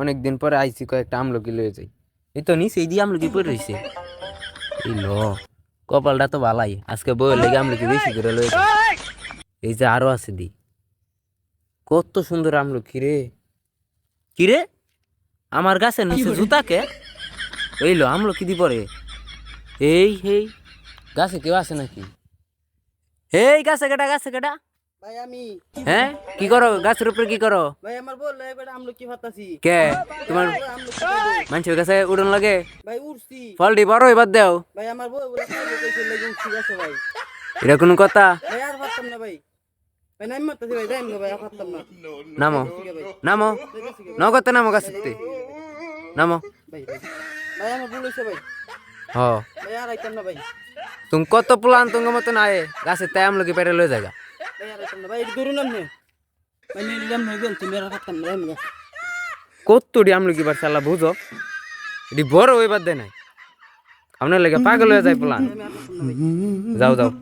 অনেকদিন পরে আইছি কয়েকটা আমলকি লয়ে যাই। এই তো নিচে এই দিয়ে আমলকি পড়ে রইছে। এই ল কপালটা তো ভালাই। আজকে বইয়ের লেগে আমলকি বেশি করে লয়ে এই যে আরও আছে দি। কত সুন্দর আমলকি রে। কি রে? আমার গাছের নিচে জুতাকে এই লো আমলকি দি পরে। এই হেই গাছে কেউ আছে নাকি? এই গাছে কেটা গাছে কেটা? ভাই আমি হ্যাঁ? কি করো? গাছের উপরে কি করো? ভাই আমার বল এবার আমলো কি ফাতাছি কে? তোমার মানুষের কাছে উড়ন লাগে? ভাই উঠছি ফলটি বড় এবার দেও। ভাই আমার বলে লাগি উঠছি ভাই। এটা কোনো কথা? ভাই আর পারতাম না ভাই। ভাই নাম মারতাছি ভাই যাইম না ভাই আর না। নামো। নগদে নামো। গাছের নামো। ভাই ভাই। ভাই আমার ভুল হইছে ভাই। হ। ভাই আর আইতাম না ভাই। তুমি কত প্লান তুঙ্গ মতন আয়ে? গাছের তাই আমলকি পেরে লয়ে জায়গা কতটি আমলকি বার চাল্লা বুঝো? এটি বড় হইবার দেয় নাই। আপনার লেগে পাগল হয়ে যায় প্লান যাও যাও।